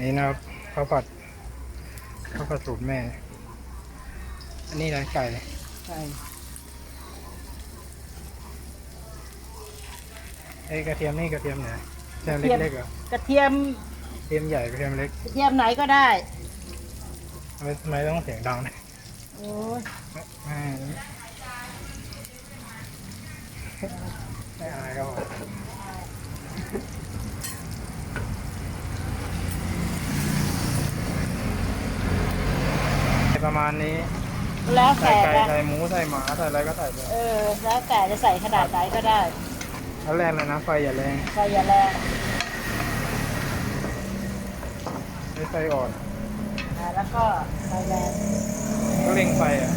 นี่นะครับข้าวผัดข้าวผัดสูตรแม่ อันนี้ร้านไก่ใช่ไอ้กระเทียมนี่กระเทียมไหนกระเทียมเล็กๆเหรอกระเทียมกระเทียมใหญ่กระเทียมเล็กกระเทียมไหนก็ได้ทำไมทำไมต้องเสียงดังเนี่ยโอ้ยไม่ไม่อายก็พอประ มาณนี้ แล้วใส่แต่ไก่นะใส่หมูใส่หมาใส่อะไรก็ใส่ไปเออ แล้วแต่จะใส่ขนาดไหนก็ได้แล้วแรงเลยนะไฟอย่าแรงใส่อย่าแรงใช้ไฟอ่อนอ่าแล้วก็ใส่แรงก็เร่งไฟอะ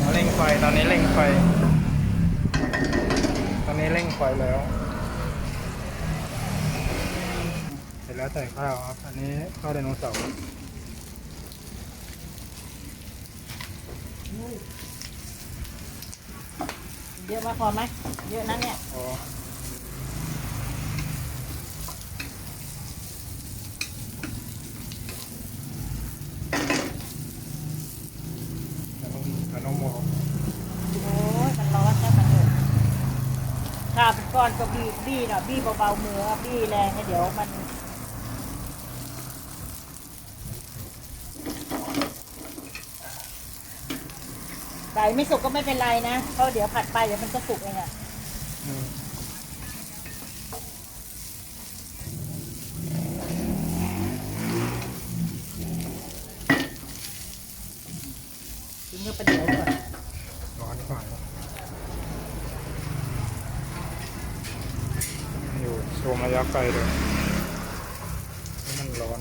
เอาเร่งไฟตอนนี้เร่งไฟ ตอนนี้เร่งไฟแล้ว เสร็จแล้วใส่ข้าวครับ อันนี้ข้าวไดโนเสาร์ เยอะมากพอไหมเยอะนั้นเนี่ยอ๋อขนมขนมหมอโอ้ยมันร้อนนะมันเลยถ้าเป็นก้อนก็บี้บี้หน่อยบี้เบาๆมือบี้แรงเนี่ยเดี๋ยวมัน ก่ไม่สุกก็ไม่เป็นไรนะเพราะเดี๋ยวผัดไปเดี๋ยวมันก็สุกเองอะอืมทิ้งก็เป็นเดี๋ยวก่อนร้อนกว่าอยู่ชมระยะไกลเลยให้มันร้อน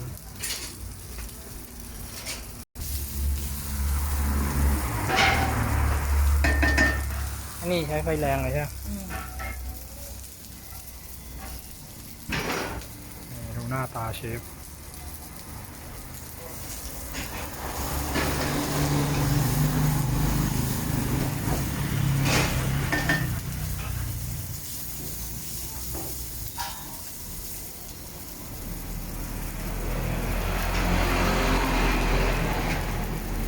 อั นนี้ใช้ไฟแรงเลยใช่ไหมอืมนี่ดูหน้าตาเชฟ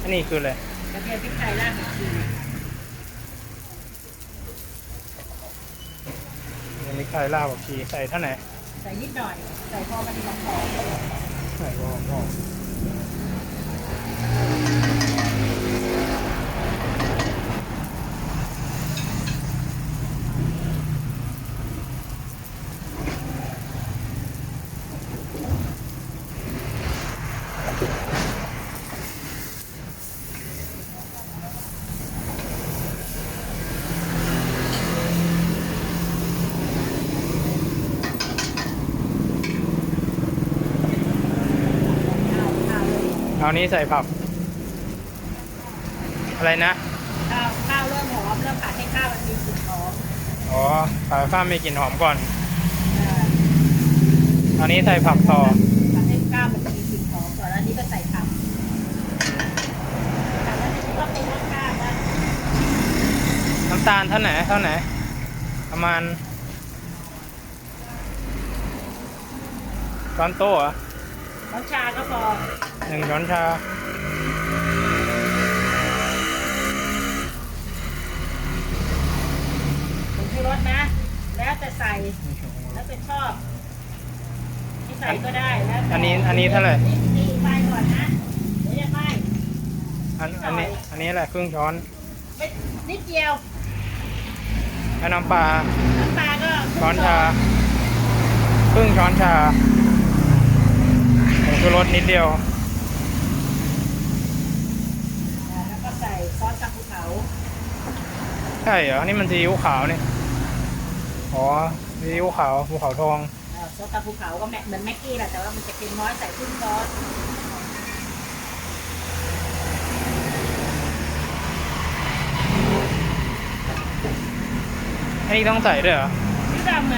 อันนี้คืออะไร กระเทียมพริกไทยรากผักชี อันนี้ไข่ลาบกับชีใส่เท่าไหร่ใส่นิดหน่อย ใส่พอมันหอมหอมใส่ก็หอ เอานี้ใส่ผัก อะไรนะ ข้าวข้าวเริ่มหอมเริ่มผัดให้ข้าวมันมีกลิ่นหอมอ๋อใส่ข้าวมีกลิ่นหอมก่อน เอออันนี้ใส่ผักต่อ ผัดให้ข้าวมันมีกลิ่นหอมก่อนแล้วนี่ก็ใส่ผักแต่ว่านี่ก็เป็นรสชาตินะน้ำตาลเท่าไหร่เท่าไหร่ประมาณช้อนโต๊ะเหรอ น้ำชาก็พอ หนึ่งช้อนชาผงชูรสนะ แล้วแต่ใส่ แล้วแต่ชอบไม่ใส่ก็ได้แล้วแต่อันนี้อันนี้เท่าไหร่ตีไปก่อนนะเดี๋ยวจะไหม้อันอันนี้อันนี้แหละครึ่งช้อนไม่นิดเดียวแล้วน้ำปลาน้ำปลาก็ครึ่งช้อนชาครึ่งช้อนชาผงชูรสนิดเดียว อ่าแล้วก็ใส่ซอสกับภูเขา ใช่เหรอ นี่มันซีอิ๊วขาวนี่ อ๋อซีอิ๊วขาวภูเขาทองอ่าซอสกับภูเขาก็แมเหมือนแม็กกี้แหละแต่ว่ามันจะเค็มน้อยใส่ครึ่งซอสอันนี้ต้องใส่ด้วยเหรอนี่ดำไง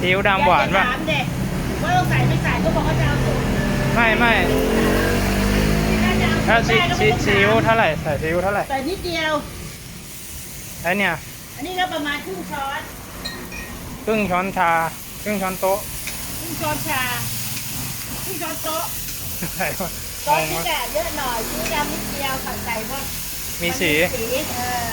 ซีอิ๊วดำหวานป่ะป่ะถามเด็กว่าต้องใส่ไม่ใส่ก็บอกว่าจะเอาสูตรไม่ไม่ถ้าจะเอาถ้าสูซีตรแม่ก็ซีไม่ต้องซีอิ๊วเท่าไหร่ใส่ซีอิ๊วเท่าไหร่ ใส่นิดเดียว ไอ้เนี่ย อันนี้ก็ประมาณครึ่งช้อนครึ่งช้อนชา ครึ่งช้อนโต๊ะ ครึ่งช้อนชาครึ่งที่ช้อนโต๊ะอะไรวะงโต๊ะงที่วะแกะเยอะหน่อยชิ้นยำนิดเดียวผัดไก่พวกมีสีสีเออ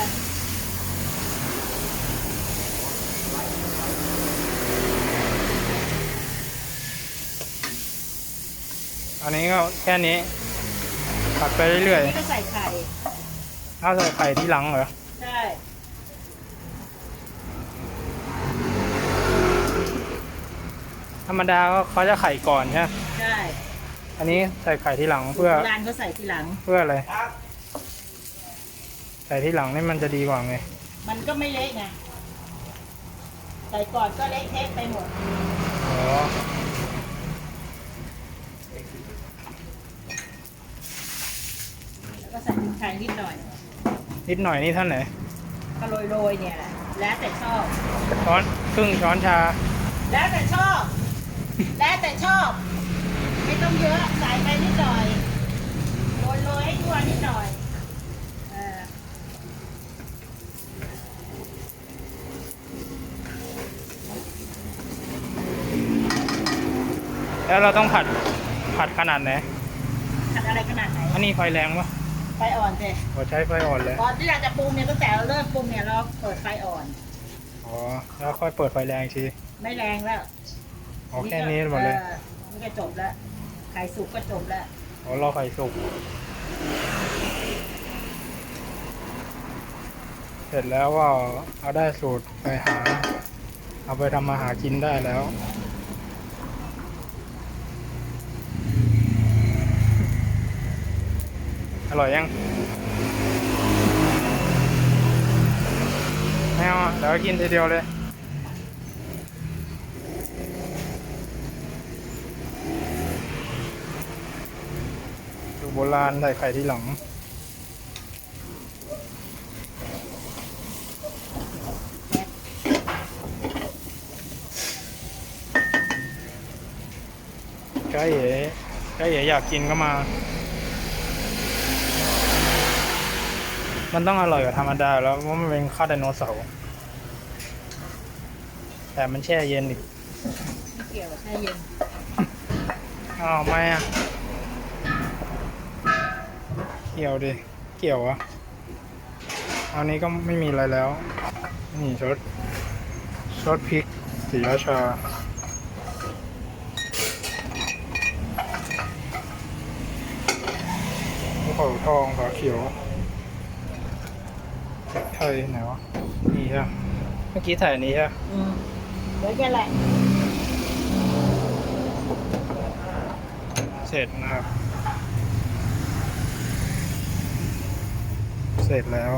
อันนี้ก็แค่นี้ผัดไปเรื่อยนี่ก็ใส่ไข่ ๆถ้าใส่ไข่ที่หลังเหรอ ใช่ ธรรมดาก็เขาจะไข่ก่อนใช่ไหมใช่อันนี้ใส่ไข่ที่หลังเพื่อ ร้านเขาใส่ทีหลัง เพื่ออะไร ใส่ที่หลังนี่มันจะดีกว่าไง มันก็ไม่เละไงใส่ก่อนก็เละเทะไปหมด อ๋อ แล้วก็ใส่พริกไทยนิดหน่อยนิดหน่อยนี่เท่าไหร่ก็โรยๆเนี่ยแหละแล้วแต่ชอบช้อนครึ่งช้อนชา แล้วแต่ชอบ แล้วแต่ชอบ ไม่ต้องเยอะใส่ไปนิดหน่อยโรยๆให้ทั่วนิดหน่อยเออแล้วเราต้องผัดผัดขนาดไหนผัดอะไรขนาดไหนอันนี้ไฟแรงปะไฟอ่อนสิเราใช้ไฟอ่อนเลยก่อนที่เราจะปรุงเนี่ยตั้งแต่เราเริ่มปรุงเนี่ยเราเปิดไฟอ่อนอ๋อแล้วค่อยเปิดไฟแรงอีกทีไม่แรงแล้ว อ๋อแค่นี้หมดเลย ออนี่ก็จบแล้วไข่สุกก็จบแล้วอ๋อรอไข่สุก เสร็จแล้วก็เอาได้สูตรไปหา เอาไปทำมาหากินได้แล้ว อร่อยยังไม่เอาอะเดี๋ยวกินทีเดียวเลย สูตรโบราณใส่ไข่ที่หลัง ใกล้เอ๋ใกล้เอ๋อยากกินก็มา มันต้องอร่อยกว่าธรรมดาแล้วเพราะมันเป็นข้าวไดโนเสาร์ แต่มันแช่เย็นอีก ไม่เกี่ยวกับแช่เย็น อ้าวไม่อะ เกี่ยวดิ เกี่ยวอะอันนี้ก็ไม่มีอะไรแล้ว นี่ชดชดพริกสีราชาภูเขาทองฝาเขียวพริกไทยไหนวะ นี่ใช่ปะเมื่อกี้ถ่ายอันนี้ใช่ปะอืมเดี๋ยวจะแหละ เสร็จนะครับ เสร็จแล้ว